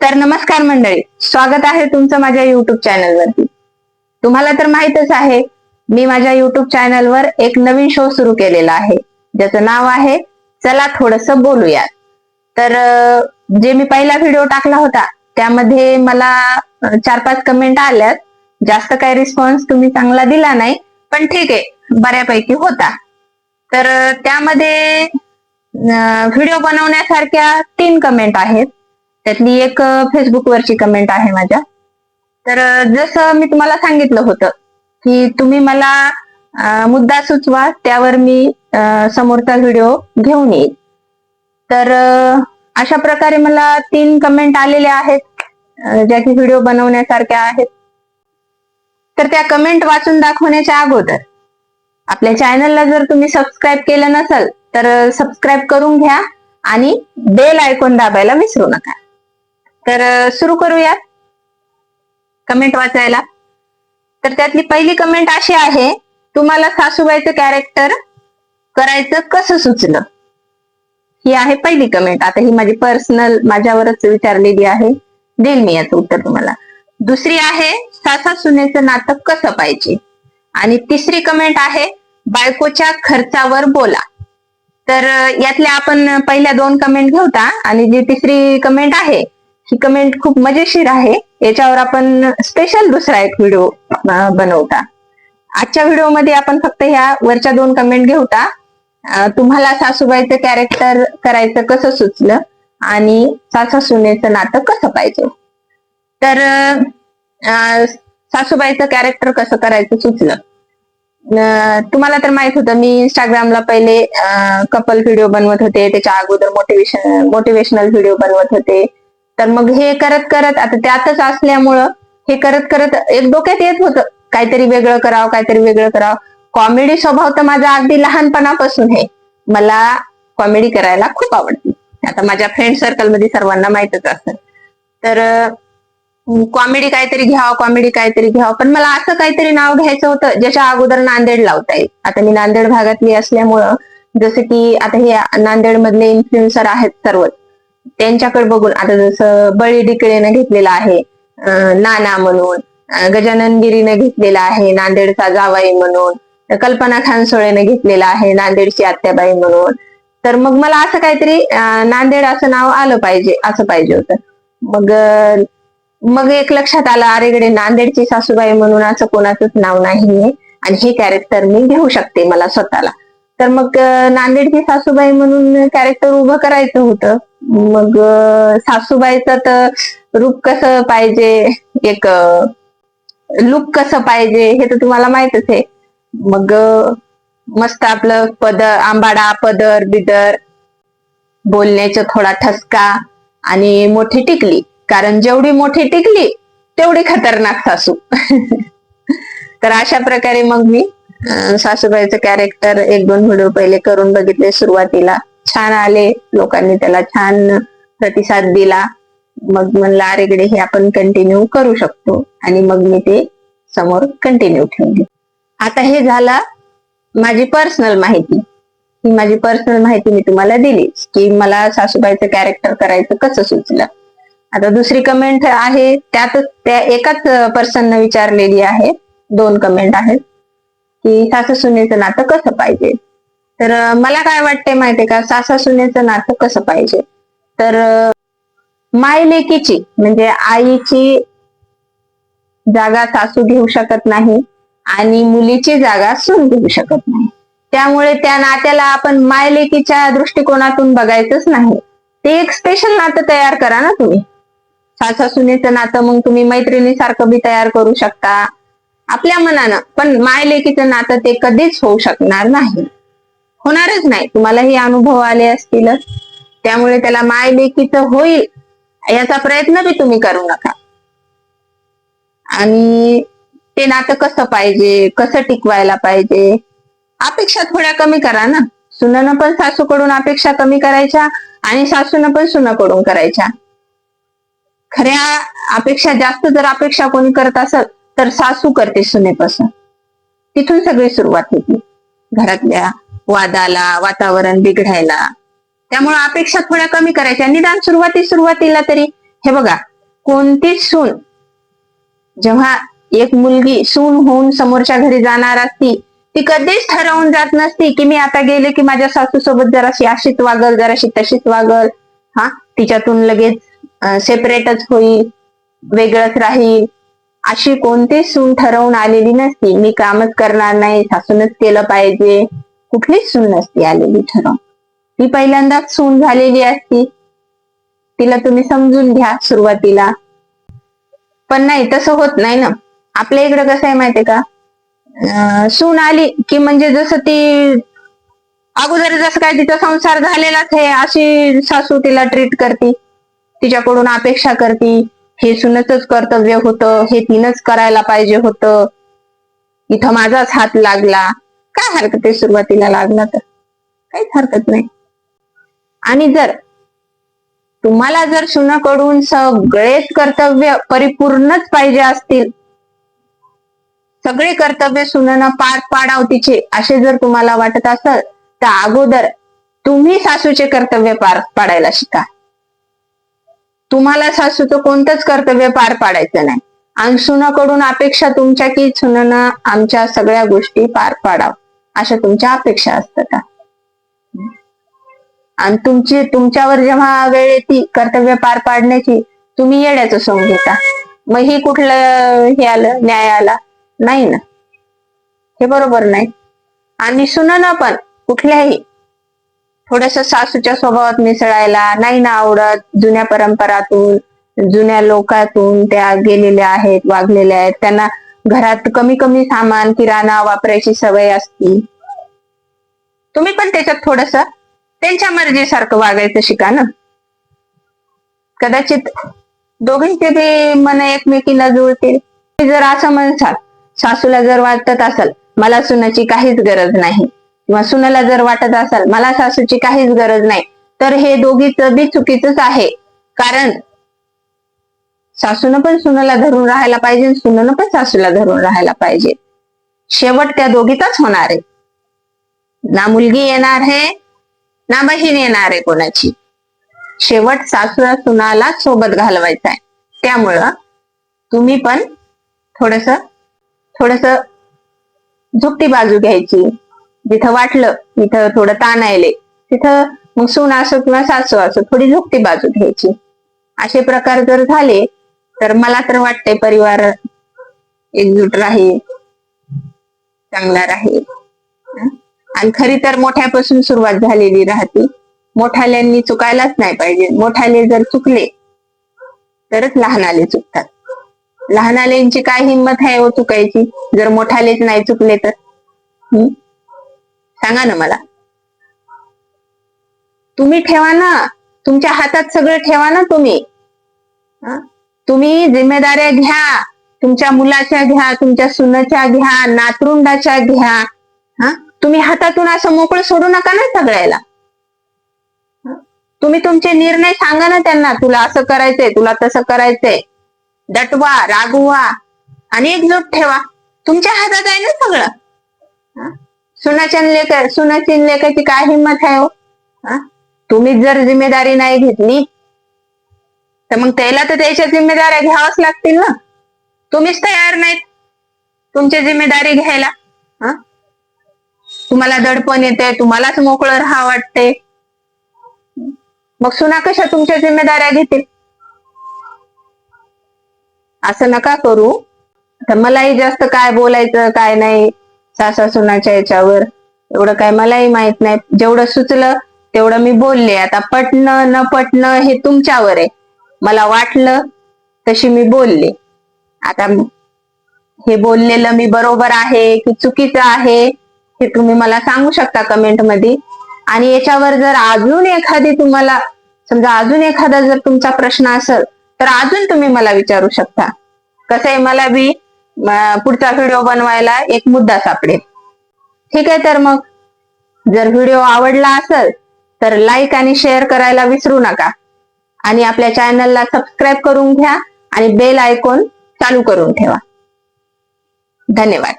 तर नमस्कार मंडळी स्वागत आहे तुमचं माझ्या युट्यूब चॅनलवरती तुम्हाला तर माहितच आहे मी माझ्या युट्यूब चॅनलवर एक नवीन शो सुरू केलेला आहे. ज्याचं नाव आहे चला थोडस बोलूया तर जे मी पहिला व्हिडिओ टाकला होता त्यामध्ये मला चार पाच कमेंट आल्यात. जास्त काही रिस्पॉन्स तुम्ही चांगला दिला नाही पण ठीक आहे बऱ्यापैकी होता. तर त्यामध्ये व्हिडिओ बनवण्यासारख्या तीन कमेंट आहेत. त्यातली एक फेसबुक वरची कमेंट आहे माझ्या. तर जसं मी तुम्हाला सांगितलं होतं की तुम्ही मला मुद्दा सुचवा त्यावर मी समोरचा व्हिडिओ घेऊन येईल. तर अशा प्रकारे मला तीन कमेंट आलेल्या आहेत अं, ज्या की व्हिडिओ बनवण्यासारख्या आहेत. तर त्या कमेंट वाचून दाखवण्याच्या अगोदर आपल्या चॅनलला जर तुम्ही सबस्क्राईब केलं नसेल तर सबस्क्राईब करून घ्या आणि बेल आयकॉन दाबायला विसरू नका. तर सुरू करूयात. कमेंट वाचायला. तर त्यातली पहिली कमेंट अशी आहे तुम्हाला सासूबाईचं कॅरेक्टर करायचं कसं सुचलं? ही आहे पहिली कमेंट. आता ही माझी पर्सनल माझ्यावरच विचारलेली आहे. देईल मी याचं उत्तर तुम्हाला. दुसरी आहे सासा सुनेचं नातं कसं पाहिजे? आणि तिसरी कमेंट आहे बायकोच्या खर्चावर बोला. तर यातल्या आपण पहिल्या दोन कमेंट घेऊता आणि जी तिसरी कमेंट आहे ही कमेंट खूप मजेशीर आहे. याच्यावर आपण स्पेशल दुसरा एक व्हिडिओ बनवता. आजच्या व्हिडिओमध्ये आपण फक्त ह्या वरच्या दोन कमेंट घेऊता. तुम्हाला सासूबाईचं कॅरेक्टर करायचं कसं सुचलं आणि सासा सुनेचं नातं कसं पाहिजे? तर सासूबाईचं कॅरेक्टर कसं करायचं सुचलं? तुम्हाला तर माहीत होतं मी इंस्टाग्रामला पहिले कपल व्हिडिओ बनवत होते. त्याच्या अगोदर मोटिवेशन मोटिवेशनल व्हिडिओ बनवत होते. तर मग हे करत करत आता त्यातच असल्यामुळं हे करत करत एक डोक्यात येत होतं काहीतरी वेगळं करावं काहीतरी वेगळं करावं. कॉमेडी स्वभाव तर माझा अगदी लहानपणापासून आहे. मला कॉमेडी करायला खूप आवडते. आता माझ्या फ्रेंड सर्कलमध्ये सर्वांना माहितच असत. तर कॉमेडी काहीतरी घ्यावं कॉमेडी काहीतरी घ्यावं. पण मला असं काहीतरी नाव घ्यायचं होतं ज्याच्या अगोदर नांदेड लावता येईल. आता मी नांदेड भागातली असल्यामुळं जसं की आता हे नांदेड मधले इन्फ्लुएन्सर आहेत सर्व त्यांच्याकडे बघून आता जसं बळी डिकळेनं घेतलेला आहे नाना म्हणून गजानन गिरीनं घेतलेला आहे नांदेडचा जावाई म्हणून कल्पना खानसोळेनं घेतलेला आहे नांदेडची आत्याबाई म्हणून. तर मग मला असं काहीतरी नांदेड असं नाव आलं पाहिजे असं पाहिजे होतं. मग मग एक लक्षात आलं अरेकडे नांदेडची सासूबाई म्हणून असं कोणाचंच नाव नाहीये आणि हे कॅरेक्टर मी घेऊ शकते मला स्वतःला. तर मग नांदेडची सासूबाई म्हणून कॅरेक्टर उभं करायचं होतं. मग सासूबाईचं तर रूप कसं पाहिजे? एक लुक कसं पाहिजे? हे तर तुम्हाला माहितच आहे. मग मस्त आपलं पदर आंबाडा पदर बिदर बोलण्याचा थोडा ठसका आणि मोठी टिकली. कारण जेवढी मोठी टिकली तेवढी खतरनाक सासू. तर अशा प्रकारे मग मी सासूबाईचं कॅरेक्टर एक दोन व्हिडिओ पहिले करून बघितले सुरुवातीला. छान आले. लोकांनी त्याला छान प्रतिसाद दिला. मग म्हणलं अरेकडे हे आपण कंटिन्यू करू शकतो. आणि मग मी ते समोर कंटिन्यू ठेवले आता हे झालं माझी पर्सनल माहिती. ही माझी पर्सनल माहिती मी तुम्हाला दिली. की मला सासूबाईचं कॅरेक्टर करायचं कसं सुचलं. आता दुसरी कमेंट आहे त्यातच त्या एकाच पर्सननं विचारलेली आहे. दोन कमेंट आहेत. की सासू सुनेचं नातं कसं पाहिजे? तर मला काय वाटतंय माहितीये का? सासा सुनेचं नातं कसं पाहिजे? तर माय लेकीची म्हणजे आईची जागा सासू घेऊ शकत नाही आणि मुलीची जागा सून घेऊ शकत नाही. त्यामुळे त्या नात्याला आपण माय लेकीच्या दृष्टिकोनातून बघायचंच नाही. ते एक स्पेशल नातं तयार करा ना तुम्ही. सासा सुनेचं नातं मग तुम्ही मैत्रिणीसारखं बी तयार करू शकता. आपल्या मनानं. पण माय लेकीचं नातं ते कधीच होऊ शकणार नाही. होणारच नाही. तुम्हाला हे अनुभव आले असतीलच त्यामुळे त्याला माय लेकीचं होईल याचा प्रयत्न बी तुम्ही करू नका. आणि ते नातं कसं पाहिजे कसं टिकवायला पाहिजे अपेक्षा थोड्या कमी करा ना. सुनानं पण सासूकडून अपेक्षा कमी करायच्या आणि सासूनं पण सुनाकडून करायच्या. खऱ्या अपेक्षा जास्त जर अपेक्षा कोणी करत असेल तर सासू करते सुनेपासून. तिथून सगळी सुरुवात होती. घरातल्या वादाला वातावरण बिघडायला. त्यामुळे अपेक्षा थोड्या कमी करायच्या. निदान सुरुवाती सुरुवातीला तरी हे बघा कोणतीच सून जेव्हा एक मुलगी सून होऊन समोरच्या घरी जाणार असती ती कधीच ठरवून जात नसती की मी आता गेले की माझ्या सासू सोबत जराशी अशीच वागल जराशी तशीच वागल. हा तिच्यातून लगेच सेपरेटच होईल वेगळंच राहील. अशी कोणतीच सून ठरवून आलेली नसती. मी कामच करणार नाही सासूनच केलं पाहिजे. कुठलीच सून नसती आलेली ठरवून. ती पहिल्यांदाच सून झालेली असती. तिला तुम्ही समजून घ्या सुरुवातीला. पण नाही तसं होत नाही ना. आपल्या इकडं कसं आहे माहितीये का? सून आली की म्हणजे जसं ती अगोदर जसं काय तिचा संसार झालेलाच आहे अशी सासू तिला ट्रीट करते. तिच्याकडून अपेक्षा करते. हे सुनच कर्तव्य होतं हे तिनंच करायला पाहिजे होतं. इथं माझाच हात लागला. काय हरकत आहे सुरुवातीला लागला तर? काहीच हरकत नाही. आणि जर तुम्हाला जर सुनाकडून सगळेच कर्तव्य परिपूर्णच पाहिजे असतील सगळे कर्तव्य सुनानं पार पाडाव तिचे असे जर तुम्हाला वाटत असेल तर अगोदर तुम्ही सासूचे कर्तव्य पार पाडायला शिका. तुम्हाला सासूचं कोणतंच कर्तव्य पार पाडायचं नाही. आणि सुनाकडून अपेक्षा तुमच्या की सुनानं आमच्या सगळ्या गोष्टी पार पाडाव अशा तुमच्या अपेक्षा असतात आणि तुमची तुमच्यावर जेव्हा वेळ येते कर्तव्य पार पाडण्याची तुम्ही येण्याचं सोंग घेता. मग ही कुठलं हे आलं न्याय आला? नाही ना. हे बरोबर नाही. आणि सुनानं पण कुठल्याही थोडस सासूच्या स्वभावात मिसळायला नाही ना आवडत जुन्या परंपरातून जुन्या लोकातून त्या गेलेल्या आहेत वागलेल्या आहेत त्यांना घरात कमी कमी सामान किराणा वापरायची सवय असती. तुम्ही पण त्याच्यात थोडस त्यांच्या मर्जीसारखं वागायचं शिका ना. कदाचित दोघींचे बी मन एकमेकीला जुळतील. जर असं म्हणसाल सासूला जर वाटत असेल मला सुनाची काहीच गरज नाही. किंवा सुनाला जर वाटत असेल मला सासूची काहीच गरज नाही. तर हे दोघीच बी चुकीच आहे. कारण सासूनं पण सुनाला धरून राहायला पाहिजे सुनानं पण सासूला धरून राहायला पाहिजे. शेवट त्या दोघीचाच होणार आहे. ना मुलगी येणार आहे ना बहीण येणार आहे कोणाची. शेवट सासूला सुनाला सोबत घालवायचा आहे त्यामुळं तुम्ही पण थोडस थोडस झुकटी बाजू घ्यायची. जिथं वाटलं तिथं थोडं ताण आले तिथं मग सून असो किंवा सासू असो थोडी झुकटी बाजू घ्यायची. असे प्रकार जर झाले तर मला तर वाटतंय परिवार एकजूट राहील. चांगला राहील. आणि खरी तर मोठ्यापासून सुरुवात झालेली राहते. मोठाल्यांनी चुकायलाच नाही पाहिजे. मोठाले जर चुकले तरच लहानाले चुकतात. लहानाल्यांची काय हिंमत आहे हो चुकायची? जर मोठालेच नाही चुकले तर? सांगा ना मला. तुम्ही ठेवा ना. तुमच्या हातात सगळं ठेवा ना तुम्ही. तुम्ही जिम्मेदाऱ्या घ्या तुमच्या मुलाच्या घ्या तुमच्या सुनाच्या घ्या नातरुंडाच्या घ्या. हा? तुम्ही हातातून असं मोकळं सोडू नका ना सगळ्याला. तुम्ही तुमचे निर्णय सांगा ना त्यांना तुला असं करायचंय तुला तसं करायचंय. दटवा रागवा आणि एकजूट ठेवा. तुमच्या हातात आहे ना सगळं. हं? सुनाच्या लेख सुनाची लेखाची काय हिंमत आहे हो? हं? तुम्हीच जर जिम्मेदारी नाही घेतली तर मग त्याला तर त्याच्या जिम्मेदाऱ्या घ्यावाच लागतील ना. तुम्हीच तयार नाहीत. तुमची जिम्मेदारी घ्यायला. तुम्हाला दडपण येते तुम्हालाच मोकळं राहा वाटते. मग सुना कशा तुमच्या जिम्मेदाऱ्या घेतील? असं नका करू. तर मलाही जास्त काय बोलायचं काय नाही सासा सुनाच्या याच्यावर. एवढं काय मलाही माहीत नाही. जेवढं सुचलं तेवढं मी बोलले. आता पटणं न पटणं हे तुमच्यावर आहे. मला वाटलं तशी मी बोलले. आता हे बोललेलं मी बरोबर आहे की चुकीचं आहे हे तुम्ही मला सांगू शकता कमेंटमध्ये? आणि याच्यावर जर अजून एखादी तुम्हाला समजा अजून एखादा जर तुमचा प्रश्न असेल तर अजून तुम्ही मला विचारू शकता. कसं आहे मला बी पुढचा व्हिडिओ बनवायला एक मुद्दा सापडेल. ठीक आहे तर मग जर व्हिडिओ आवडला असेल तर लाईक आणि शेअर करायला विसरू नका. आणि आपल्या चॅनलला सबस्क्राईब करून घ्या आणि बेल आयकॉन चालू करून ठेवा. धन्यवाद.